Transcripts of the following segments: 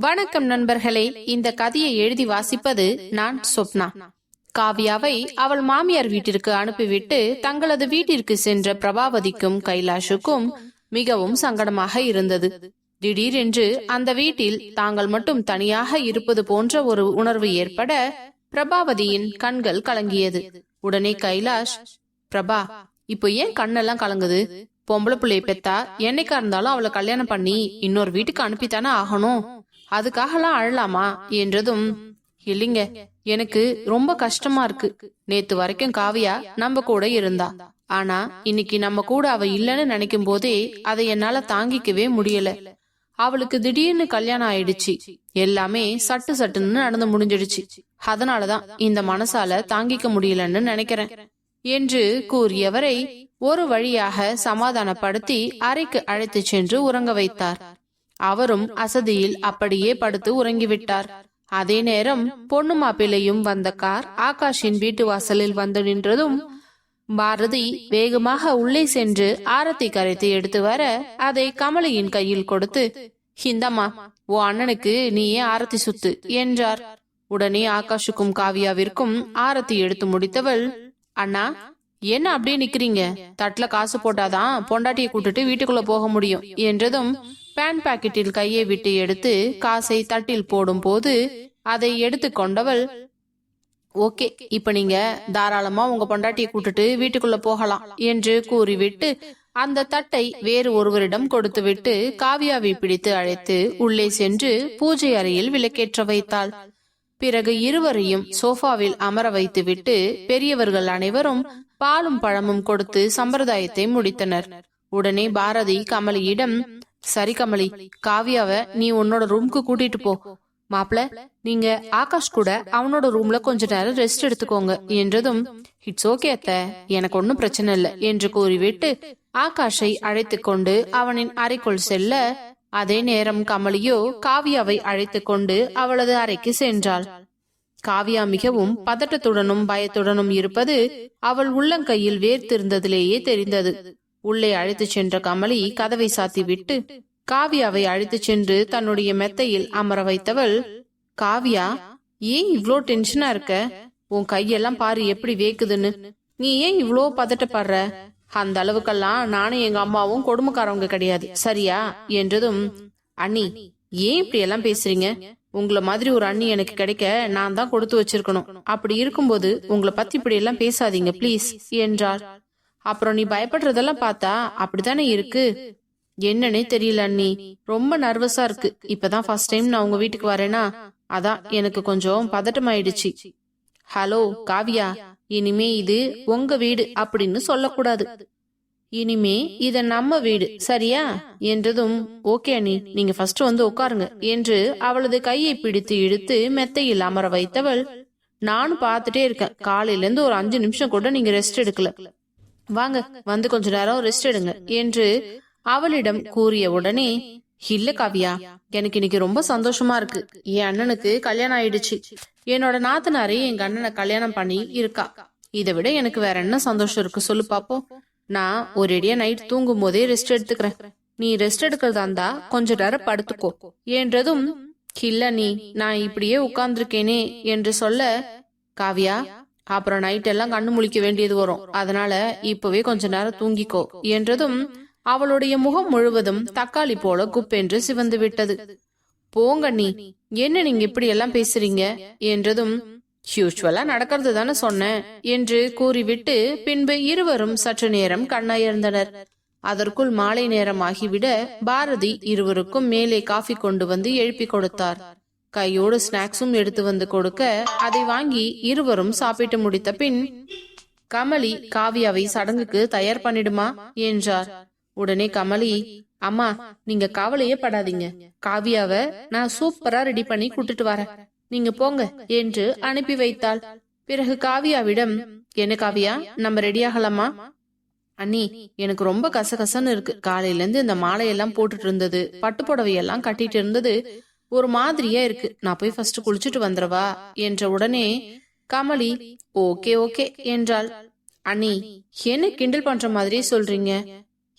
வணக்கம் நண்பர்களே இந்த கதையை எழுதி வாசிப்பது நான் சொப்னா. காவியாவை அவள் மாமியார் வீட்டிற்கு அனுப்பிவிட்டு தங்களது வீட்டிற்கு சென்ற பிரபாவதிக்கும் கைலாஷுக்கும் மிகவும் சங்கடமாக இருந்தது. திடீரென்று அந்த வீட்டில் தாங்கள் மட்டும் தனியாக இருப்பது போன்ற ஒரு உணர்வு ஏற்பட பிரபாவதியின் கண்கள் கலங்கியது. உடனே கைலாஷ் பிரபா இப்போ ஏன் கண்ணெல்லாம் கலங்குது? பொம்பளை பிள்ளைய பெத்தா என்னைக்கா இருந்தாலும் அவளை கல்யாணம் பண்ணி இன்னொரு வீட்டுக்கு அனுப்பித்தானே ஆகணும்? அதுக்காகலாம் அழலாமா? என்றதும் இல்லைங்க எனக்கு ரொம்ப கஷ்டமா இருக்கு. நேத்து வரைக்கும் காவியா நம்ம கூட இருந்தா. ஆனா இன்னைக்கு நம்ம கூட அவ இல்லைன்னு நினைக்கும் போதே அதை என்னால தாங்கிக்கவே முடியல. அவளுக்கு திடீர்னு கல்யாணம் ஆயிடுச்சு. எல்லாமே சட்டு சட்டுன்னு நடந்து முடிஞ்சிடுச்சு. அதனாலதான் இந்த மனசால தாங்கிக்க முடியலன்னு நினைக்கிறேன் என்று கூறியவரை ஒரு வழியாக சமாதானப்படுத்தி அறைக்கு அழைத்துச் சென்று உறங்க வைத்தார். அவரும் அசதியில் அப்படியே படுத்து உறங்கிவிட்டார். அதே நேரம் பொண்ணு மாப்பிள்ளையும் வந்த கார் ஆகாஷின் வீட்டு வாசலில் வந்து நின்றதும் பாரதி வேகமாக உள்ளே சென்று ஆரத்தி கரைத்து எடுத்து வர அதை கமலியின் கையில் கொடுத்து ஹிந்தம்மா ஓ அண்ணனுக்கு நீயே ஆரத்தி சுத்து என்றார். உடனே ஆகாஷுக்கும் காவியாவிற்கும் ஆரத்தி எடுத்து முடித்தவள் அண்ணா என்ன அப்படியே நிக்கிறீங்க? தட்டுல காசு போட்டாதான் பொண்டாட்டியை கூட்டிட்டு வீட்டுக்குள்ள போக முடியும் என்றதும் பேன் பாக்கெட்டில் கையை விட்டு எடுத்து காசை தட்டில் போடும்போது அதை எடுத்து கொண்டவள் ஓகே இப்ப நீங்க தாராளமா உங்க பொண்டாட்டியை கூட்டிட்டு வீட்டுக்குள்ள போகலாம் என்று கூறிவிட்டு அந்த தட்டை வேறு ஒருவரிடம் கொடுத்துவிட்டு காவியாவை பிடித்து அழைத்து உள்ளே சென்று பூஜை அறையில் விளக்கேற்ற வைத்தாள். பிறகு இருவரையும் சோஃபாவில் அமர வைத்துவிட்டு பெரியவர்கள் அனைவரும் பாலும் பழமும் கொடுத்து சம்பிரதாயத்தை முடித்தனர். உடனே பாரதி கமலியிடம் சரி கமலி காவியாவ நீ உன்னோட ரூம்க்கு கூட்டிட்டு போ. மாப்ள நீங்க ஆகாஷ் கூட அவனோட ரூம்ல கொஞ்ச நேரம் ரெஸ்ட் எடுத்துக்கோங்க. என்றதும் இட்ஸ் ஓகே அத்த. எனக்கு ஒன்னும் பிரச்சனை இல்ல. என்று கூறிவிட்டு ஆகாஷை அழைத்து கொண்டு அவனின் அறைக்குள் செல்ல அதே நேரம் கமலியோ காவியாவை அழைத்துக் கொண்டு அவளது அறைக்கு சென்றாள். காவியா மிகவும் பதட்டத்துடனும் பயத்துடனும் இருப்பது அவள் உள்ளங்கையில் வேர்த்திருந்ததிலேயே தெரிந்தது. உள்ளே அழைத்துச் சென்ற கமலி கதவை சாத்திவிட்டு காவியாவை அழைத்துச் சென்று தன்னுடைய மெத்தையில் அமர வைத்தவள் காவியா ஏன் இவ்ளோ டென்ஷனா இருக்க? உன் கையெல்லாம் பாரு எப்படி வேக்குதுன்னு. நீ ஏன் இவ்ளோ பதட்டப்படுற? அந்த அளவுக்கெல்லாம் நானும் எங்க அம்மாவும் கொடுமைக்காரவங்க கிடையாது சரியா? என்றதும் அண்ணி ஏன் இப்படி எல்லாம் பேசுறீங்க? உங்களை மாதிரி ஒரு அண்ணி எனக்கு கிடைக்க நான் தான் கொடுத்து வச்சிருக்கணும். அப்படி இருக்கும்போது உங்களை பத்தி இப்படி எல்லாம் பேசாதீங்க ப்ளீஸ் என்றார் அப்புறம் நீ பயப்படுறதெல்லாம் பார்த்தா அப்படித்தானே இருக்கு? என்னன்னே தெரியல அண்ணி. ரொம்ப நர்வஸா இருக்கு. இப்பதான் ஃபர்ஸ்ட் டைம் நான் உங்க வீட்டுக்கு வரேனா? அதான் எனக்கு கொஞ்சம் பதட்டமாயிடுச்சு. ஹலோ காவியா இனிமே இது உங்க வீடு அப்படின்னு சொல்லக்கூடாது. இனிமே இத நம்ம வீடு சரியா? என்றதும் ஓகே அண்ணி நீங்க ஃபர்ஸ்ட் வந்து உட்காருங்க என்று அவளது கையை பிடித்து இழுத்து மெத்தையில் அமர வைத்தவள் நானும் பார்த்துட்டே இருக்கேன். காலையில இருந்து ஒரு அஞ்சு நிமிஷம் கூட நீங்க ரெஸ்ட் எடுக்கல. வாங்க வந்து கொஞ்ச நேரம் ரெஸ்ட் எடுங்க என்று அவளிடம் கூறிய உடனே இல்ல காவியா எனக்கு இன்னைக்கு ரொம்ப சந்தோஷமா இருக்கு. என் அண்ணனுக்கு கல்யாணம் ஆயிடுச்சு. என்னோட நாத்தனாரே எங்க அண்ணனை கல்யாணம் பண்ணி இருக்கா. இதை விட எனக்கு வேற என்ன சந்தோஷம் இருக்கு சொல்லு பாப்போம். நான் ஒரேடியா நைட் தூங்கும் போதே ரெஸ்ட் எடுத்துக்கிறேன். நீ ரெஸ்ட் எடுக்கிறதா இருந்தா கொஞ்ச நேரம் படுத்துக்கோ. என்றதும் இல்ல நீ நான் இப்படியே உட்கார்ந்துருக்கேனே என்று சொல்ல காவியா அப்புறம் நைட் எல்லாம் கண்ணு முழிக்க வேண்டியது வரும். அதனால இப்பவே கொஞ்ச நேரம் தூங்கிக்கோ. என்றதும் அவளுடைய முகம் முழுவதும் தக்காளி போல குப்பென்று சிவந்து விட்டது. போங்க என்ன நீங்க இப்படி எல்லாம் பேசுறீங்க? என்றதும் யூஸ்வலா நடக்கிறது தானே சொன்னேன் என்று கூறிவிட்டு பின்பு இருவரும் சற்று நேரம் கண்ணயர்ந்தனர். அதற்குள் மாலை நேரம் ஆகிவிட பாரதி இருவருக்கும் மேலே காஃபி கொண்டு வந்து எழுப்பி கொடுத்தார். கையோடு ஸ்நாக்ஸும் எடுத்து வந்து கொடுக்க அதை வாங்கி இருவரும் சாப்பிட்டு முடித்த பின் கமலி காவியாவை சடங்குக்கு தயார் பண்ணிடுமா? என்றார். உடனே கமலி அம்மா நீங்க கவலையே படாதீங்க. காவியாவ நான் சூப்பரா ரெடி பண்ணி கூட்டிட்டு வரேன். நீங்க போங்க என்று அனுப்பி வைத்தாள். பிறகு காவியாவிடம் என்ன காவியா நம்ம ரெடி ஆகலாமா? அண்ணி எனக்கு ரொம்ப கசகசன்னு இருக்கு. காலையில இருந்து இந்த மாலையெல்லாம் போட்டுட்டு இருந்தது. பட்டு புடவையெல்லாம் கட்டிட்டு இருந்தது. ஒரு மாதிரியா இருக்கு. நான் போய் ஃபர்ஸ்ட் குளிச்சுட்டு வந்துடவா? என்ற உடனே கமலி ஓகே ஓகே என்றாள். அண்ணி என்ன கிண்டல் பண்ற மாதிரி சொல்றீங்க?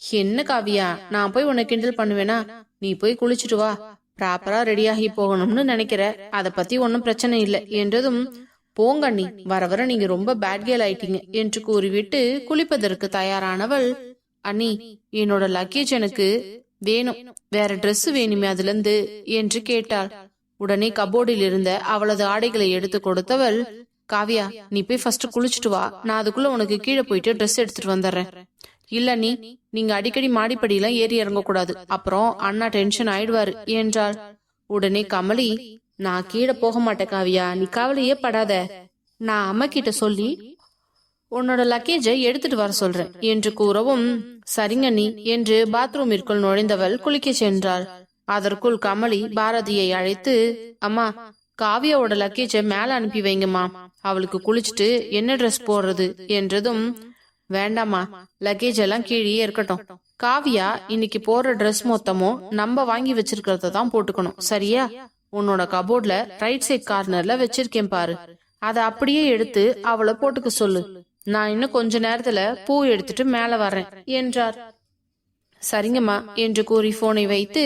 என்ன காவியா நான் போய் உன்னை கிண்டல் பண்ணுவேனா? நீ போய் குளிச்சுட்டு வா. ப்ராப்பரா ரெடியாகி போகணும்னு நினைக்கிற. அத பத்தி ஒன்னும் பிரச்சனை இல்லை. என்றதும் போங்க அண்ணி. வர வர நீங்க ரொம்ப பேட் கேல் ஆயிட்டீங்க என்று கூறிவிட்டு குளிப்பதற்கு தயாரானவள் அண்ணி என்னோட லக்கேஜ் எனக்கு வேணும். வேற ட்ரெஸ் வேணுமே அதுல இருந்து என்று கேட்டாள். உடனே கபோர்டில் இருந்த அவளது ஆடைகளை எடுத்து கொடுத்தவள் காவியா நீ போய் ஃபர்ஸ்ட் குளிச்சுட்டு வா. நான் அதுக்குள்ள உனக்கு கீழே போயிட்டு ட்ரெஸ் எடுத்துட்டு வந்துடுறேன். இல்ல நீ நீங்க அடிக்கடி மாடிப்படியெல்லாம் ஏறி இறங்க கூடாது அப்புறம் அண்ணா டென்ஷன் ஆயிடுவாரு என்றாள். உடனே கமலி நான் கீழே போக மாட்டேன் காவியா. நீ கவலையே படாத. நான் அம்மா கிட்ட சொல்லி உன்னோட லக்கேஜை எடுத்துட்டு வர சொல்றேன் என்று கூறவும் சரிங்க நீ என்று பாத்ரூமிற்குள் நுழைந்தவள் குளிக்க சென்றாள். அதற்குள் கமலி பாரதியை அழைத்து அம்மா காவியாவோட லக்கேஜை மேல அனுப்பி வைங்கம்மா. அவளுக்கு குளிச்சுட்டு என்ன ட்ரெஸ் போடுறது? என்றதும் வேண்டாமா லக்கேஜ் எல்லாம் கீழே இருக்கட்டும். காவியா இன்னைக்கு போற ட்ரெஸ் மொத்தமும் நம்ம வாங்கி வச்சிருக்கிறத தான் போட்டுக்கணும். சரியா? உன்னோட கபோர்ட்ல ரைட் சைட் கார்னர்ல வச்சிருக்கேன் பாரு. அத அப்படியே எடுத்து அவளை போட்டுக்க சொல்லு. நான் இன்னும் கொஞ்ச நேரத்துல பூ எடுத்துட்டு மேல வர்றேன் என்றார். சரிங்கம்மா என்று கூறி போனை வைத்து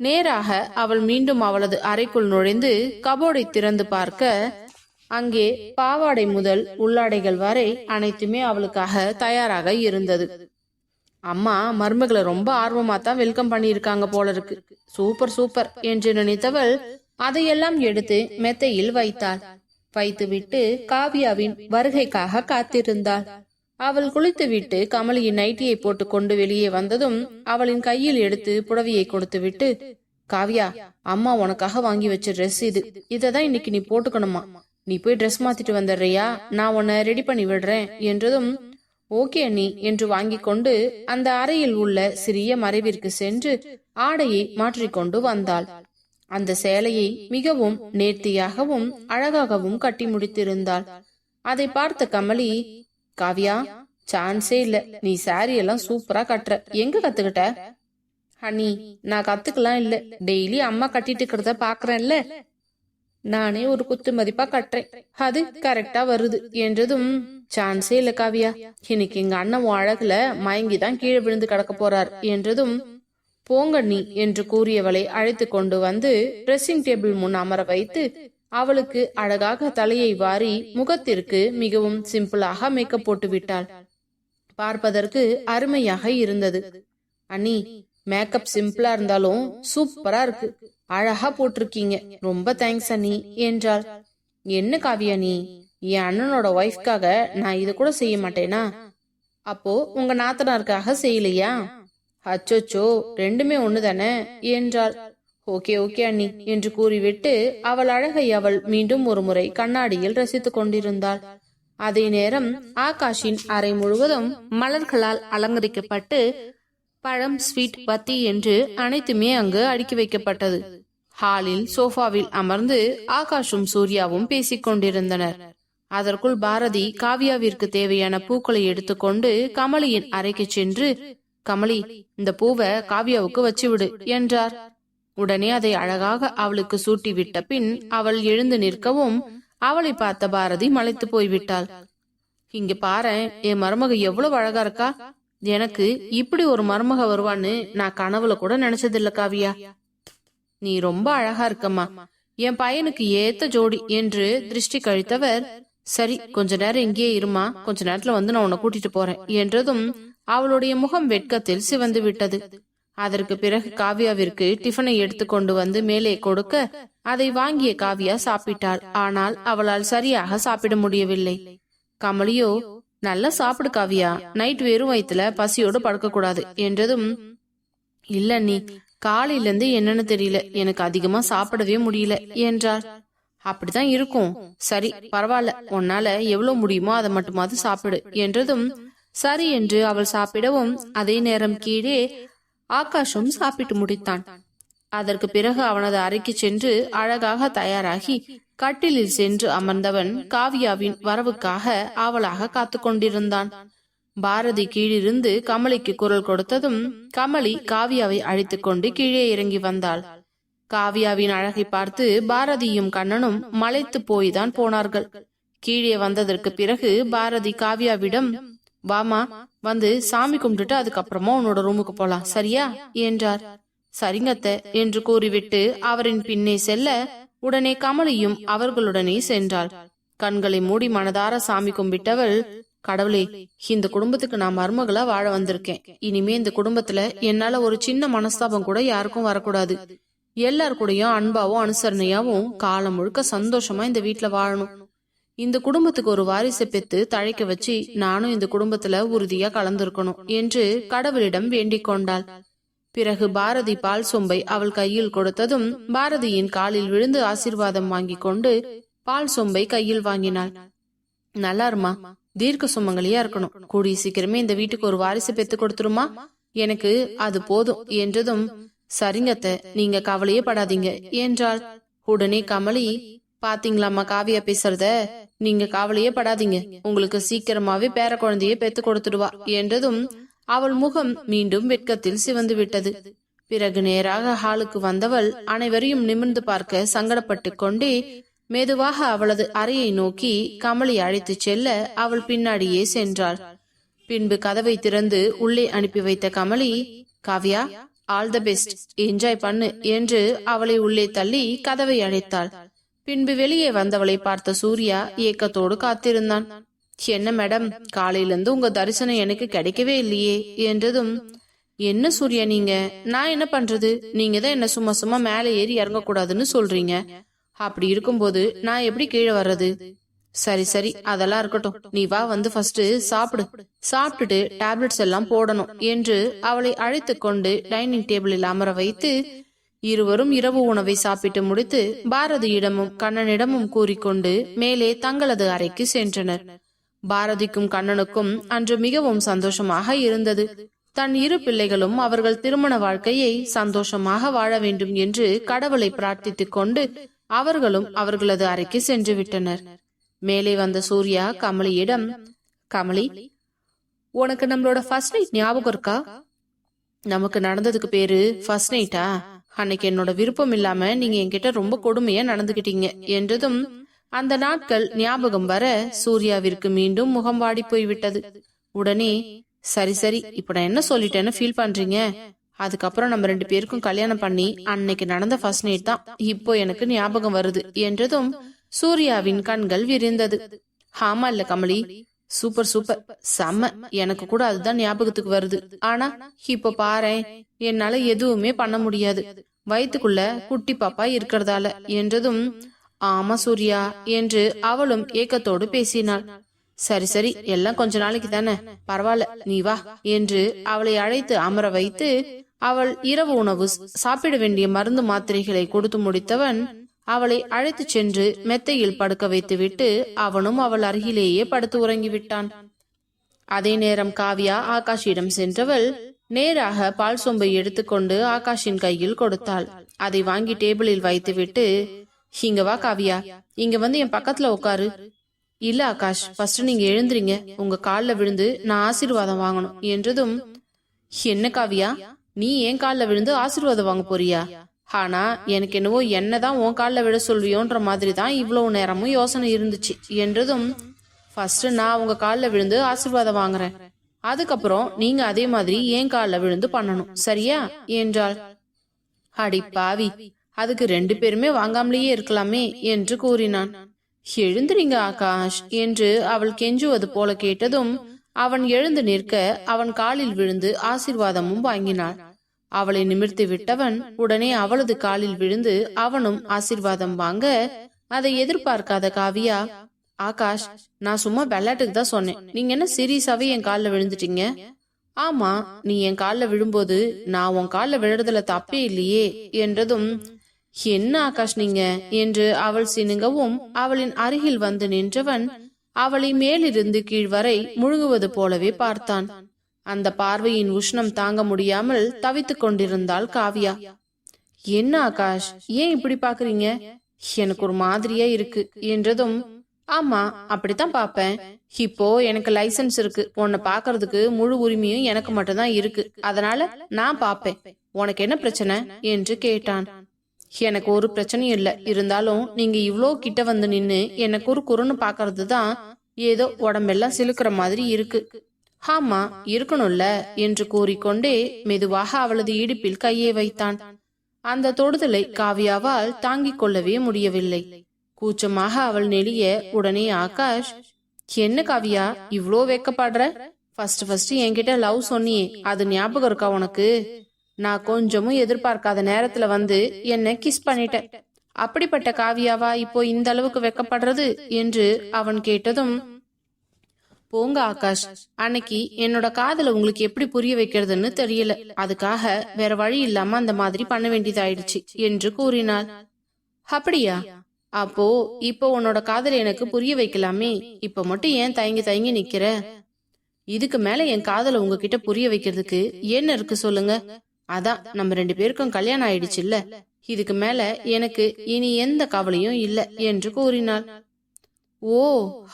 நேராக அவள் மீண்டும் அவளது அறைக்குள் நுழைந்து கபோர்டை திறந்து பார்க்க அங்கே பாவாடை முதல் உள்ளாடைகள் வரை அனைத்துமே அவளுக்காக தயாராக இருந்தது. அம்மா மருமகளை ரொம்ப ஆர்வமா தான் வெல்கம் பண்ணியிருக்காங்க போல இருக்கு. சூப்பர் சூப்பர் என்று நினைத்தவள் அதையெல்லாம் எடுத்து மெத்தையில் வைத்தாள். வைத்துவிட்டு காவியாவின் வருகைக்காக காத்திருந்தாள். அவள் குளித்துவிட்டு கமலியின் நைட்டியை போட்டு கொண்டு வெளியே வந்ததும் அவளின் கையில் எடுத்து புடவையை கொடுத்துவிட்டு காவியா அம்மா உனக்காக வாங்கி வச்ச ட்ரெஸ் இது. இததான் இன்னைக்கு நீ போட்டுக்கணுமா? நீ போய் ட்ரெஸ் மாத்திட்டு வந்துடுறியா? நான் உன்னை ரெடி பண்ணி விடுறேன் என்றதும் ஓகே நீ என்று வாங்கி கொண்டு அந்த அறையில் உள்ள சிறிய மறைவிற்கு சென்று ஆடையை மாற்றிக்கொண்டு வந்தாள். அந்த சேலையை மிகவும் நேர்த்தியாகவும் அழகாகவும் கட்டி முடித்திருந்தாள். அதை பார்த்த கமலி காவியா சான்ஸே இல்ல. நீ சாரி எல்லாம் சூப்பரா கட்டுற. எங்க கத்துக்கிட்ட? ஹனி நான் கத்துக்கலாம் இல்ல. டெய்லி அம்மா கட்டிட்டு இருக்கிறத பாக்குறேன்ல. நானே ஒரு குத்து மதிப்பா கட்டுறேன். அது கரெக்டா வருது. என்றதும் சான்ஸே இல்ல காவியா. இன்னைக்கு எங்க அண்ணன் அழகுல மயங்கி தான் கீழே விழுந்து கிடக்க போறார். என்றதும் போங்க நீ என்று கூறியவளை அழைத்து கொண்டு வந்து ட்ரெஸ்ஸிங் டேபிள் முன் அமர வைத்து அவளுக்கு அழகாக தலையை வாரி முகத்திற்கு மிகவும் சிம்பிளாக மேக்கப் போட்டு விட்டாள். பார்ப்பதற்கு அருமையாக இருந்தது. அண்ணி மேக்கப் சிம்பிளா இருந்தாலும் சூப்பரா இருக்கு. அழகா போட்டிருக்கீங்க. ரொம்ப தேங்க்ஸ் அண்ணி என்றாள். என்ன காவியா நீ? என் அண்ணனோட ஒய்ஃப்காக நான் இது கூட செய்ய மாட்டேனா? அப்போ உங்க நாத்தனாருக்காக செய்யலையா? அச்சோச்சோ ரெண்டுமே ஒண்ணு தானே என்றாள். ஓகே ஓகே அண்ணி என்று கூறிவிட்டு அவள் அழகை அவள் மீண்டும் ஒரு முறை கண்ணாடியில் ரசித்துக் கொண்டிருந்தாள். அதே நேரம் ஆகாஷின் அறை முழுவதும் மலர்களால் அலங்கரிக்கப்பட்டு பழம் ஸ்வீட் பத்தி என்று அனைத்துமே அங்கு அடுக்கி வைக்கப்பட்டது. ஹாலில் சோஃபாவில் அமர்ந்து ஆகாஷும் சூர்யாவும் பேசிக் கொண்டிருந்தனர். அதற்குள் பாரதி காவியாவிற்கு தேவையான பூக்களை எடுத்துக்கொண்டு கமலியின் அறைக்கு சென்று கமலி இந்த பூவை காவியாவுக்கு வச்சு விடு என்றார். உடனே அதை அழகாக அவளுக்கு சூட்டி விட்ட பின் அவள் எழுந்து நிற்கவும் அவளை பார்த்த பாரதி மலைத்து போய்விட்டாள் இங்க பாரேன் என் மருமக எவ்வளவு அழகா இருக்கா? எனக்கு இப்படி ஒரு மருமக வருவான்னு நான் கனவுல கூட நினைச்சதில்ல காவியா. நீ ரொம்ப அழகா இருக்கம்மா. என் பையனுக்கு ஏத்த ஜோடி என்று திருஷ்டி கழித்தவர் சரி கொஞ்ச நேரம் இங்கேயே இருமா. கொஞ்ச நேரத்துல வந்து நான் உன்னை கூட்டிட்டு போறேன். என்றதும் அவளுடைய முகம் வெட்கத்தில் சிவந்து விட்டது. அதற்கு பிறகு காவியாவிற்கு டிஃபனை எடுத்துக்கொண்டு வந்து மேலே கொடுக்க அதை வாங்கிய காவியா சாப்பிட்டாள். ஆனால் அவளால் சரியாக சாப்பிட முடியவில்லை. கமலியோ நல்லா சாப்பிடு காவியா. நைட் வெறும் வயித்துல பசியோடு படுக்க கூடாது என்றதும் இல்ல நீ காலையில இருந்து என்னன்னு தெரியல. எனக்கு அதிகமா சாப்பிடவே முடியல என்றாள் அப்படிதான் இருக்கும். சரி பரவாயில்ல. உன்னால எவ்வளவு முடியுமோ அதை மட்டுமாவது சாப்பிடு என்றதும் சரி என்று அவள் சாப்பிடவும் அதே நேரம் கீழே ஆகாஷும் சாப்பிட்டு முடித்தான். அதற்கு பிறகு அவனது அறைக்கு சென்று அழகாக தயாராகி கட்டிலில் சென்று அமர்ந்தவன் காவியாவின் வரவுக்காக ஆவலாக காத்து கொண்டிருந்தான். பாரதி கீழிருந்து கமலிக்கு குரல் கொடுத்ததும் கமலி காவியாவை அழைத்துக் கொண்டு கீழே இறங்கி வந்தாள். காவியாவின் அழகை பார்த்து பாரதியும் கண்ணனும் மலைத்து போய்தான் போனார்கள். கீழே வந்ததற்கு பிறகு பாரதி காவியாவிடம் வாமா வந்து சாமி கும்பிட்டுட்டு அதுக்கப்புறமா உன்னோட ரூமுக்கு போலாம் சரியா? என்றார். சரிங்கத்த என்று கூறிவிட்டு அவரின் பின்னே செல்ல உடனே கமலியும் அவர்களுடனே சென்றாள். கண்களை மூடி மனதார சாமி கும்பிட்டவள் கடவுளே இந்த குடும்பத்துக்கு நான் மருமகளா வாழ வந்திருக்கேன். இனிமே இந்த குடும்பத்துல என்னால ஒரு சின்ன மனஸ்தாபம் கூட யாருக்கும் வரக்கூடாது. எல்லார் கூடயும் அன்பாவும் அனுசரணையாவும் காலம் முழுக்க சந்தோஷமா இந்த வீட்டுல வாழணும். இந்த குடும்பத்துக்கு ஒரு வாரிசை பெத்து தழைக்க வச்சு நானும் இந்த குடும்பத்துல உறுதியா கலந்திருக்கணும் என்று கடவுளிடம் வேண்டிக் கொண்டாள். பிறகு பாரதி பால் சொம்பை அவள் கையில் கொடுத்ததும் பாரதியின் காலில் விழுந்து ஆசீர்வாதம் வாங்கி கொண்டு பால் சொம்பை கையில் வாங்கினாள். நல்லா இருமா தீர்க்க சுமங்கலியா இருக்கணும். கூடிய சீக்கிரமே இந்த வீட்டுக்கு ஒரு வாரிசு பெத்து கொடுத்துருமா? எனக்கு அது போதும் என்றதும் சரிங்கத்த நீங்க கவலையே படாதீங்க என்றாள். உடனே கமலி பாத்தீங்களாம்மா காவியா பேசுறத? நீங்க காவலையே படாதீங்க. உங்களுக்கு சீக்கிரமாவே பேர குழந்தையை பெத்து கொடுத்துடுவா என்றதும் அவள் முகம் மீண்டும் வெட்கத்தில் சிவந்து விட்டது. பிறகு நேராக ஹாலுக்கு வந்தவள் அனைவரையும் நிமிர்ந்து பார்க்க சங்கடப்பட்டு கொண்டே மெதுவாக அவளது அறையை நோக்கி கமலை அழைத்துச் செல்ல அவள் பின்னாடியே சென்றாள். பின்பு கதவை திறந்து உள்ளே அனுப்பி வைத்த Kamali Kavya all the best. Enjoy பண்ணு என்று அவளை உள்ளே தள்ளி கதவை அழைத்தாள் பின்பு வெளியே வந்தவளை பார்த்த சூர்யா ஏக்கத்தோடு காத்திருந்தான். என்ன மேடம் காலையிலிருந்து உங்க தரிசனம் எனக்கு கிடைக்கவே இல்லையே என்றதும் என்ன சூர்யா நீங்க? நான் என்ன பண்றது? நீங்க தான் என்ன சும்மா சும்மா மேலே ஏறி இறங்கக்கூடாதுன்னு சொல்றீங்க. அப்படி இருக்கும்போது நான் எப்படி கீழே வர்றது? சரி சரி அதெல்லாம் இருக்கட்டும். நீ வா வந்து ஃபர்ஸ்ட் சாப்பிடு. சாப்பிட்டுட்டு டேப்லெட்ஸ் எல்லாம் போடணும் என்று அவளை அழைத்து கொண்டு டைனிங் டேபிளில் அமர வைத்து இருவரும் இரவு உணவை சாப்பிட்டு முடித்து பாரதியிடமும் கண்ணனிடமும் கூறிக்கொண்டு மேலே தங்களது அறைக்கு சென்றனர். பாரதிக்கும் கண்ணனுக்கும் அன்று மிகவும் சந்தோஷமாக இருந்தது. தன் இரு பிள்ளைகளும் அவர்கள் திருமண வாழ்க்கையை சந்தோஷமாக வாழ வேண்டும் என்று கடவுளை பிரார்த்தித்துக் கொண்டு அவர்களும் அவர்களது அறைக்கு சென்று விட்டனர். மேலே வந்த சூர்யா கமலியிடம் கமலி உனக்கு நம்மளோட ஃபர்ஸ்ட் நைட் ஞாபகம் இருக்கா? நமக்கு நடந்ததுக்கு பேரு ஃபர்ஸ்ட் நைட்டா அன்னைக்கு என்னோட விருப்பம் இல்லாம நீங்க என்கிட்ட ரொம்ப கொடுமையா நடந்துகிட்டீங்க என்றதும் அந்த நாட்கள் ஞாபகம் வர சூர்யாவிற்கு மீண்டும் முகம் வாடி போய்விட்டது. உடனே சரி சரி இப்ப நான் என்ன சொல்லிட்டேன்னு ஃபீல் பண்றீங்க? அதுக்கப்புறம் நம்ம ரெண்டு பேருக்கும் கல்யாணம் பண்ணி அன்னைக்கு நடந்த ஃபர்ஸ்ட் நைட் தான். இப்போ எனக்கு ஞாபகம் வருது. என்றதும் சூர்யாவின் கண்கள் விரிந்தது. ஆமா இல்ல கமலி சூப்பர் சூப்பர் செம்ம. எனக்கு கூட அதுதான் ஞாபகத்துக்கு வருது. ஆனா இப்ப பாரேன். என்னால எதுவுமே பண்ண முடியாது. வயிற்றுக்குள்ள குட்டி பாப்பா இருக்கிறதால என்றதும் ஆமா சூர்யா என்று அவளும் ஏக்கத்தோடு பேசினாள். சரி சரி எல்லாம் கொஞ்ச நாளைக்கு தானே பரவாயில்ல நீ வா என்று அவளை அழைத்து அமர வைத்து அவள் இரவு உணவு சாப்பிட வேண்டிய மருந்து மாத்திரைகளை கொடுத்து முடித்தவன் அவளை அழைத்துச் சென்று மெத்தையில் படுக்க வைத்துவிட்டு அவனும் அவள் அருகிலேயே படுத்து உறங்கிவிட்டான். அதே நேரம் காவியா ஆகாஷிடம் சென்றவள் நேராக பால் சொம்பை எடுத்துக்கொண்டு ஆகாஷின் கையில் கொடுத்தாள். அதை வாங்கி டேபிளில் வைத்துவிட்டு இங்க வா காவியா. இங்க வந்து என் பக்கத்துல உட்காரு இல்ல ஆகாஷ். ஃபர்ஸ்ட் நீங்க எழுந்துறீங்க உங்க கால்ல விழுந்து நான் ஆசீர்வாதம் வாங்கணும். என்றதும் என்ன காவியா? நீ என் கால்ல விழுந்து ஆசீர்வாதம் வாங்க போறியா? ஆனா எனக்கு என்னவோ என்னதான் உன் கால்ல விட சொல்வியோன்ற மாதிரி தான் இவ்வளவு நேரமும் யோசனை இருந்துச்சு. என்றதும் ஃபர்ஸ்ட் நான் உங்க கால்ல விழுந்து ஆசீர்வாதம் வாங்குறேன். அதுக்கப்புறம் நீங்க அதே மாதிரி ஏன் கால விழுந்து பண்ணணும் சரியா? என்றாள். அடி பாவி அதுக்கு ரெண்டு பேருமே வாங்காமலேயே இருக்கலாமே என்று கூறினான். எழுந்துறீங்க ஆகாஷ் என்று அவள் கெஞ்சுவது போல கேட்டதும் அவன் எழுந்து நிற்க அவன் காலில் விழுந்து ஆசிர்வாதமும் வாங்கினாள். அவளை நிமிர்த்தி விட்டவன் உடனே அவளது காலில் விழுந்து அவனும் ஆசீர்வாதம் வாங்க அதை எதிர்பார்க்காத காவியா ஆகாஷ் நான் சும்மா விளையாட்டுக்கு தான் சொன்னேன். நீங்க என்ன சீரியஸாவே என் காலில் விழுந்துட்டீங்க? ஆமா நீ என் காலில் விழும்போது நான் உன் காலில் விழுறதுல தப்பே இல்லையே என்றதும் என்ன ஆகாஷ் நீங்க? என்று அவள் சினுங்கவும் அவளின் அருகில் வந்து நின்றவன் அவளை மேலிருந்து கீழ் வரை முழுகுவது போலவே பார்த்தான். அந்த பார்வையின் உஷ்ணம் தாங்க முடியாமல் தவித்துக் கொண்டிருந்தாள் காவியா. என்ன ஆகாஷ் ஏன் இப்படி பாக்குறீங்க எனக்கு ஒரு மாதிரியா இருக்கு என்றதும் ஆமா அப்படித்தான் பாப்பேன் இப்போ எனக்கு லைசன்ஸ் இருக்கு. உன்னை பாக்குறதுக்கு முழு உரிமையும் எனக்கு மட்டும்தான் இருக்கு. அதனால நான் பாப்பேன் உனக்கு என்ன பிரச்சனை? என்று கேட்டான். எனக்கு ஒரு பிரச்சனையும் இல்ல. இருந்தாலும் நீங்க இவ்ளோ கிட்ட வந்து நின்னு எனக்கு ஒரு குறுன்னு பாக்குறது தான் ஏதோ உடம்பெல்லாம் சிலுக்கிற மாதிரி இருக்கு. ஆமா இருக்கணும்ல என்று கூறிக்கொண்டே மெதுவாக அவளது இடுப்பில் கையை வைத்தான். அந்த தொடுதலை காவியாவால் தாங்கிக் கொள்ளவே முடியவில்லை. கூச்சமாக அவள் நெளிய உடனே ஆகாஷ் என்ன காவியா இவ்ளோ வெக்கப்படுற? ஃபர்ஸ்ட் ஃபர்ஸ்ட் என்கிட்ட லவ் சொன்னியே அது ஞாபகம் இருக்கா உனக்கு? நான் கொஞ்சமும் எதிர்பார்க்காத நேரத்துல வந்து என்ன கிஸ் பண்ணிட்ட அப்படிப்பட்ட காவியாவா இப்போ இந்த அளவுக்கு வெக்கப்படுறது? என்று அவன் கேட்டதும் போங்க ஆகாஷ் அன்னைக்கு என்னோட காதல உங்களுக்கு எப்படி புரிய வைக்கிறதுன்னு தெரியல. அதுக்காக வேற வழி இல்லாம அந்த மாதிரி பண்ண வேண்டியதாயிடுச்சு என்று கூறினாள். அப்படியா? அப்போ இப்போ உன்னோட காதல் எனக்கு புரிய வைக்கலாமே. இப்ப மட்டும் ஏன் தயங்கி தயங்கி நிக்கிற? இதுக்கு மேல என் காதல உங்ககிட்ட புரிய வைக்கிறதுக்கு என்ன இருக்கு சொல்லுங்க. அதான் நம்ம ரெண்டு பேருக்கும் கல்யாணம் ஆயிடுச்சுல்ல. இதுக்கு மேல எனக்கு இனி எந்த கவலையும் இல்ல என்று கூறினாள். ஓ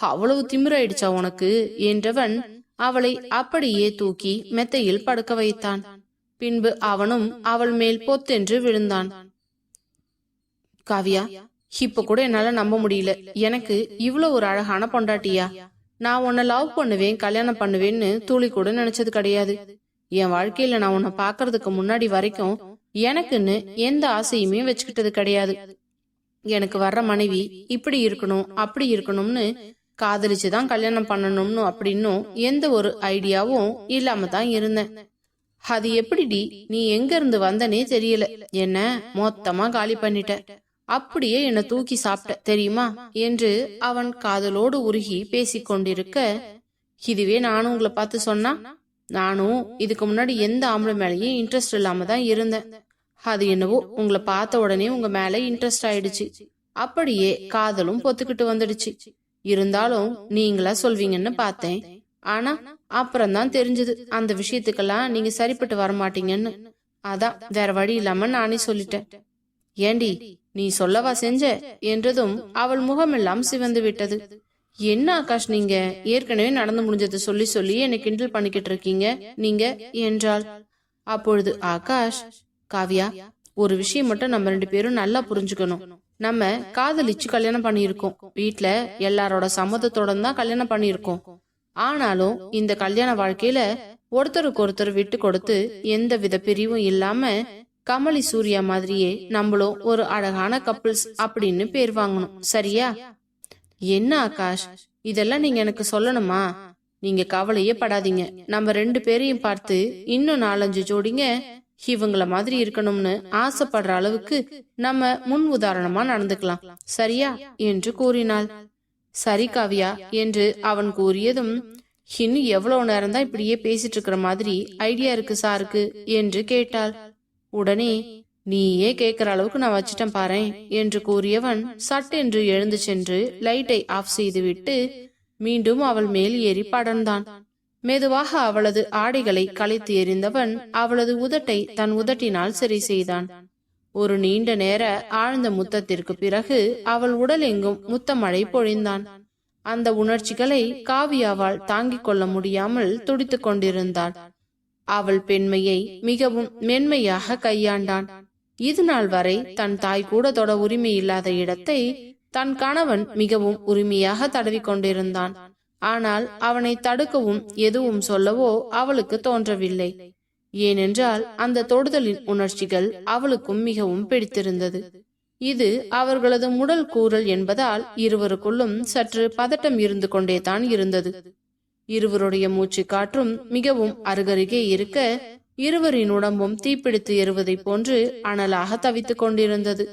அவ்வளவு திமிராயிடுச்சா உனக்கு என்றவன் அவளை அப்படியே தூக்கி மெத்தையில் படுக்க வைத்தான். பின்பு அவனும் அவள் மேல் பொத்தென்று விழுந்தான். காவியா இப்ப கூட என்னால நம்ப முடியல. எனக்கு இவ்வளவு ஒரு அழகான பொண்டாட்டியா? நான் உன்னை லவ் பண்ணுவேன் கல்யாணம் பண்ணுவேன்னு தூளி கூட நினைச்சது கிடையாது. என் வாழ்க்கையில நான் உன்னை பாக்குறதுக்கு முன்னாடி வரைக்கும் எனக்குன்னு எந்த ஆசையுமே வச்சுக்கிட்டது கிடையாது. எனக்கு வர்ற மனைவி இப்படி இருக்கணும் அப்படி இருக்கணும்னு காதலிச்சு தான் கல்யாணம் பண்ணணும்னு அப்படின்னும் எந்த ஒரு ஐடியாவும் இல்லாம தான் இருந்தேன். அது எப்படிடி? நீ எங்க இருந்து வந்தனே தெரியல. என்ன? மொத்தமா காலி பண்ணிட்ட. அப்படியே என்னை தூக்கி சாப்பிட்ட தெரியுமா? என்று அவன் காதலோடு உருகி பேசிக் கொண்டிருக்க இதுவே நானும் உங்களை பார்த்து சொன்னா? நானும் இதுக்கு முன்னாடி எந்த ஆம்பளை மேலேயும் இன்ட்ரெஸ்ட் இல்லாம தான் இருந்தேன். அது என்னவோ உங்களை பார்த்த உடனே உங்க மேல இன்ட்ரெஸ்ட் ஆயிடுச்சு. அப்படியே காதலும் பொத்துக்கிட்டு வந்துடுச்சு. இருந்தாலும் நீங்களா சொல்வீங்கன்னு பார்த்தேன். ஆனா அப்புறம் தான் தெரிஞ்சது அந்த விஷயத்துக்கெல்லாம் நீங்க சரிப்பட்டு வர மாட்டீங்கன்னு அதான் வேற வழி இல்லாம நானே சொல்லிட்டேன். ஏண்டி நீ சொல்லவா செஞ்ச? என்றதும் அவள் முகமெல்லாம் சிவந்து விட்டது. என்ன ஆகாஷ் நீங்க? ஏற்கனவே நடந்து முடிஞ்சது சொல்லி சொல்லி என்னை கிண்டல் பண்ணிக்கிட்டு இருக்கீங்க. நீங்க என்றாள். அப்பொழுது ஆகாஷ் காவ்யா ஒரு விஷயம் மட்டும் நம்ம ரெண்டு பேரும் நல்லா புரிஞ்சுக்கணும். நம்ம காதலிச்சு கல்யாணம் பண்ணியிருக்கோம். வீட்ல எல்லாரோட சம்மதத்தோட தான் கல்யாணம் பண்ணியிருக்கோம். ஆனாலும் இந்த கல்யாண வாழ்க்கையில ஒருத்தருக்கு ஒருத்தர் விட்டு கொடுத்து எந்த வித பிரிவும் இல்லாம கமலி சூர்யா மாதிரியே நம்மளும் ஒரு அழகான கப்புள்ஸ் அப்படின்னு பேர் வாங்கணும். சரியா? என்ன ஆகாஷ்? இதெல்லாம் நீங்க எனக்கு சொல்லணுமா? நீங்க கவலையே படாதீங்க. நம்ம ரெண்டு பேரையும் பார்த்து இன்னும் நாலஞ்சு ஜோடிங்க இவங்கள மாதிரி இருக்கணும்னு ஆசைப்படுற அளவுக்கு நம்ம முன் உதாரணமா நடந்துக்கலாம். சரியா? என்று கூறினாள். சரி காவியா என்று அவன் கூறியதும் இன்னும் எவ்வளவு நேரம் தான் இப்படியே பேசிட்டு இருக்கிற மாதிரி ஐடியா இருக்கு சாருக்கு என்று கேட்டாள். உடனே நீயே கேட்கிற அளவுக்கு நான் வச்சிட்டேன் பாரேன் என்று கூறியவன் சட்டென்று எழுந்து சென்று லைட்டை ஆஃப் செய்துவிட்டு மீண்டும் அவள் மேல் ஏறி படர்ந்தான். மெதுவாக அவளது ஆடைகளை களைத்து எறிந்தவன் அவளது உதட்டை தன் உதட்டினால் சரி செய்தான். ஒரு நீண்ட நேர ஆழ்ந்த முத்தத்திற்கு பிறகு அவள் உடல் எங்கும் முத்தமழை பொழிந்தான். அந்த உணர்ச்சிகளை காவியாவால் தாங்கிக் கொள்ள முடியாமல் துடித்துக் கொண்டிருந்தாள். அவள் பெண்மையை மிகவும் மென்மையாக கையாண்டான். இது நாள் வரை தன் தாய் கூட தொட உரிமை இல்லாத இடத்தை தன் கணவன் மிகவும் உரிமையாக தடவிக் கொண்டிருந்தான். ஆனால் அவனை தடுக்கவும் எதுவும் சொல்லவோ அவளுக்கு தோன்றவில்லை. ஏனென்றால் அந்த தொடுதலின் உணர்ச்சிகள் அவளுக்கும் மிகவும் பிடித்திருந்தது. இது அவர்களது முடல் கூறல் என்பதால் இருவருக்குள்ளும் சற்று பதட்டம் இருந்து கொண்டே தான் இருந்தது. இருவருடைய மூச்சு காற்றும் மிகவும் அருகருகே இருக்க இருவரின் உடம்பும் தீப்பிடித்து எறுவதைப் போன்று அனலாக தவித்துக் கொண்டிருந்தது.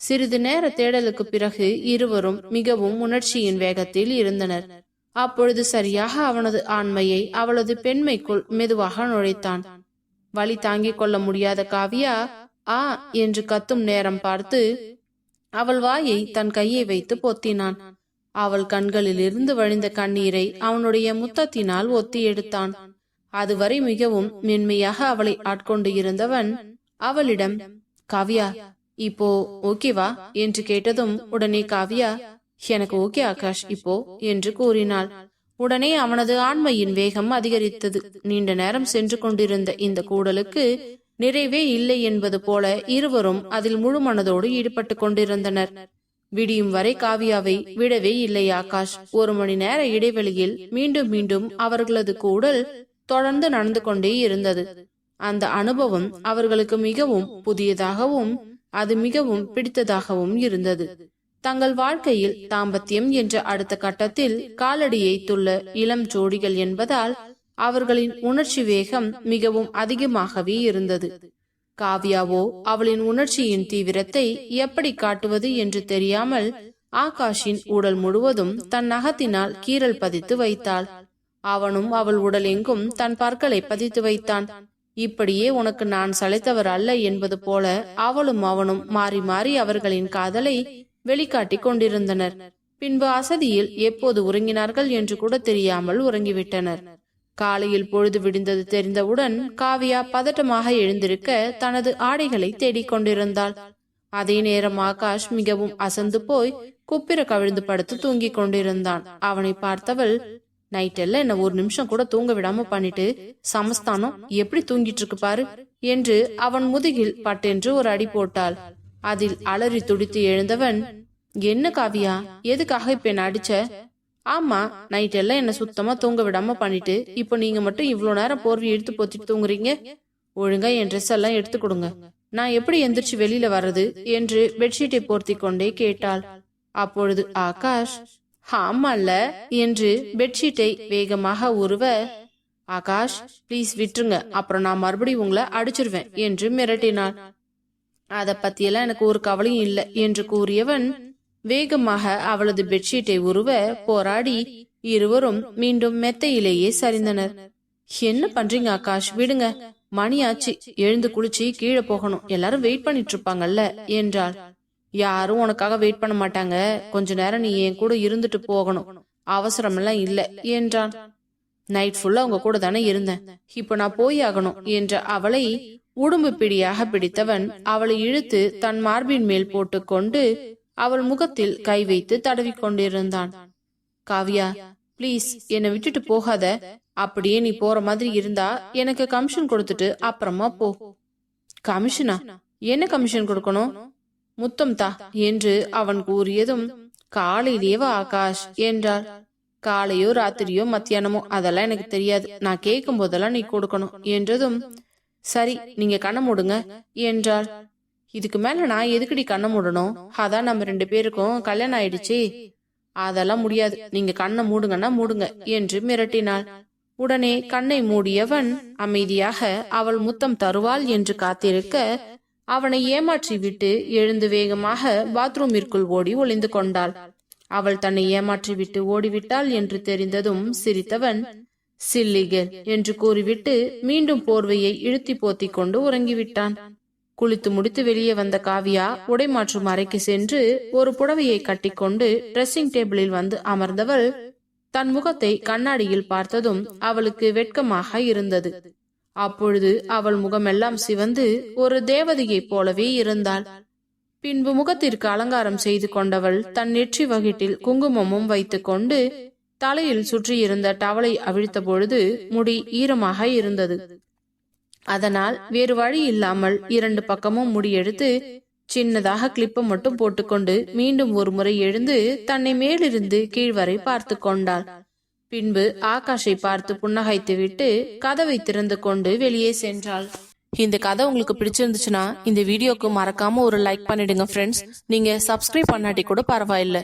சிறிது நேர தேடலுக்கு பிறகு இருவரும் மிகவும் உணர்ச்சியின் வேகத்தில் இருந்தனர். அப்பொழுது சரியாக அவனது ஆண்மையை அவளது பெண்மைக்குள் மெதுவாக நுழைத்தான். வலி தாங்கிக் கொள்ள முடியாத காவியா ஆ என்று கத்தும் நேரம் பார்த்து அவள் வாயை தன் கையை வைத்து பொத்தினான். அவள் கண்களிலிருந்து வழிந்த கண்ணீரை அவனுடைய முத்தத்தினால் ஒத்தி எடுத்தான் அதுவரை மிகவும் மென்மையாக அவளை ஆட்கொண்டு இருந்தவன் அவளிடம் காவ்யா இப்போ ஓகேவா என்று கேட்டதும் உடனே காவியா எனக்கு ஓகே ஆகாஷ் இப்போ என்று கூறினாள். உடனே அவனது ஆண்மையின் வேகம் அதிகரித்தது. நீண்ட நேரம் சென்று கொண்டிருந்த இந்த கூடலுக்கு நிறைவே இல்லை என்பது போல இருவரும் அதில் முழு மனதோடு ஈடுபட்டு கொண்டிருந்தனர். விடியும் வரை காவியாவை விடவே இல்லை ஆகாஷ். ஒரு மணி நேர இடைவெளியில் மீண்டும் மீண்டும் அவர்களது கூடல் தொடர்ந்து நடந்து கொண்டே இருந்தது. அந்த அனுபவம் அவர்களுக்கு மிகவும் புதியதாகவும் அது மிகவும் பிடித்ததாகவும் இருந்தது. தங்கள் வாழ்க்கையில் தாம்பத்தியம் என்ற அடுத்த கட்டத்தில் காலடியை துள்ள இளம் ஜோடிகள் என்பதால் அவர்களின் உணர்ச்சி வேகம் மிகவும் அதிகமாகவே இருந்தது. காவ்யாவோ அவளின் உணர்ச்சியின் தீவிரத்தை எப்படி காட்டுவது என்று தெரியாமல் ஆகாஷின் உடல் முழுவதும் தன் நகத்தினால் கீறல் பதித்து வைத்தாள். அவனும் அவள் உடல் எங்கும் தன் பற்களை பதித்து வைத்தான். இப்படியே உனக்கு நான் சளைத்தவர் அல்ல என்பது போல அவளும் அவனும் மாறி மாறி அவர்களின் காதலை வெளிக்காட்டிக் கொண்டிருந்தனர். பின்பு அசதியில் எப்போது உறங்கினார்கள் என்று கூட தெரியாமல் உறங்கிவிட்டனர். காலையில் பொழுது விடிந்தது தெரிந்தவுடன் காவியா பதட்டமாக எழுந்திருக்க தனது ஆடைகளை தேடிக் கொண்டிருந்தாள். அதே நேரம் ஆகாஷ் மிகவும் அசந்து போய் குப்பிர கவிழ்ந்து படுத்து தூங்கிக் கொண்டிருந்தான். அவனை பார்த்தவள் நைட்டெல்லாம் என்ன ஒரு நிமிஷம் கூட தூங்க விடாம பண்ணிட்டு சமஸ்தானம் எப்படி தூங்கிட்டு இருக்கு பாரு என்று அவன் முதுகில் பட்டென்று ஒரு அடி போட்டாள். அதில் அலறி துடித்து எழுந்தவன் என்ன காவியா எதுக்காக இப்ப என்ன அடிச்ச? ஆமா நைட் எல்லாம் என்ன சுத்தமா தூங்க விடாம பண்ணிட்டு இப்போ நீங்க மட்டும் இவ்வளவு நேரம் போர்வை எடுத்து போத்திட்டு தூங்குறீங்க? ஒழுங்கா என் ட்ரெஸ் எல்லாம் எடுத்து கொடுங்க. நான் எப்படி எந்திரிச்சு வெளியில வர்றது? என்று பெட்ஷீட்டை போர்த்தி கொண்டே கேட்டாள். அப்பொழுது ஆகாஷ். ஆமால்ல என்று பெட்ஷீட்டை வேகமாக உருவ ஆகாஷ் ப்ளீஸ் விட்டுருங்க. அப்புறம் நான் மறுபடியும் உங்களை அடிச்சிருவேன் என்று மிரட்டினாள். அத பத்தியெல்லாம் எனக்கு ஒரு கவலையும் இல்லை என்று கூறியவன் வேகமாக அவளது பெட்ஷீட்டை உருவ போராடி இருவரும் மீண்டும் மெத்தையிலேயே சரிந்தனர். என்ன பண்றீங்க ஆகாஷ்? விடுங்க. மணியாச்சு எழுந்து குளிச்சு கீழே போகணும். எல்லாரும் வெயிட் பண்ணிட்டு இருப்பாங்கல்ல என்றாள். யாரும் உனக்காக வெயிட் பண்ண மாட்டாங்க. கொஞ்ச நேரம் நீ என் கூட இருந்துட்டு போகணும். அவசரம் எல்லாம் இல்ல என்றான். நைட் ஃபுல்லா உங்க கூட தானே இருந்தேன். இப்ப நான் போய் ஆகணும் என்ற அவளை உடும்பு பிடியாக பிடித்தவன் அவளை இழுத்து தன் மார்பின் மேல் போட்டுக்கொண்டு அவள் முகத்தில் கை வைத்து தடவி கொண்டிருந்தான் காவியா ப்ளீஸ் என்னை விட்டுட்டு போகாத. அப்படியே நீ போற மாதிரி இருந்தா எனக்கு கமிஷன் கொடுத்துட்டு அப்புறமா போ. கமிஷனா என்ன கமிஷன் கொடுக்கணும்? முத்தம் தா என்று அவன் கூறியதும் காலையிலேவா ஆகாஷ்? என்றாள். காலையோ ராத்திரியோ மத்தியானமோ அதெல்லாம் எனக்கு தெரியாது. நான் கேட்கும் போதெல்லாம் நீ கொடுக்கணும். என்றதும் சரி நீங்க கண்ண மூடுங்க என்றாள். இதுக்கு மேல நான் எதுக்குடி கண்ணை மூடணும்? அதான் நம்ம ரெண்டு பேருக்கும் கல்யாணம் ஆயிடுச்சு. அதெல்லாம் முடியாது. நீங்க கண்ணை மூடுங்கன்னா மூடுங்க என்று மிரட்டினாள். உடனே கண்ணை மூடியவன் அமைதியாக அவள் முத்தம் தருவாள் என்று காத்திருக்க அவனை ஏமாற்றி விட்டு எழுந்து வேகமாக பாத்ரூமிற்குள் ஓடி ஒளிந்து கொண்டாள். அவள் தன்னை ஏமாற்றி விட்டு ஓடிவிட்டாள் என்று தெரிந்ததும் சிரித்தவன் சில்லிகர் என்று கூறிவிட்டு மீண்டும் போர்வையை இழுத்தி போத்திக் கொண்டு உறங்கிவிட்டான். குளித்து முடித்து வெளியே வந்த காவியா உடை மாற்றும் அறைக்கு சென்று ஒரு புடவையை கட்டிக்கொண்டு ட்ரெஸ்ஸிங் டேபிளில் வந்து அமர்ந்தவள் தன் முகத்தை கண்ணாடியில் பார்த்ததும் அவளுக்கு வெட்கமாக இருந்தது. அப்பொழுது அவள் முகமெல்லாம் சிவந்து ஒரு தேவதையைப் போலவே இருந்தாள். பின்பு முகத்திற்கு அலங்காரம் செய்து கொண்டவள் தன் நெற்றி வகிட்டில் குங்குமமும் வைத்துக்கொண்டு தலையில் சுற்றியிருந்த டவலை அவிழ்த்த பொழுது முடி ஈரமாக இருந்தது. அதனால் வேறு வழி இல்லாமல் இரண்டு பக்கமும் முடி எடுத்து சின்னதாக கிளிப்பை மட்டும் போட்டுக்கொண்டு மீண்டும் ஒரு முறை எழுந்து தன்னை மேலிருந்து கீழ் வரை பார்த்து கொண்டாள். பின்பு ஆகாஷை பார்த்து புன்னகைத்து விட்டு கதவை திறந்து கொண்டு வெளியே சென்றாள். இந்த கதை உங்களுக்கு பிடிச்சிருந்துச்சுன்னா இந்த வீடியோக்கு மறக்காம ஒரு லைக் பண்ணிடுங்க ஃப்ரெண்ட்ஸ் நீங்க சப்ஸ்கிரைப் பண்ணாட்டி கூட பரவாயில்ல.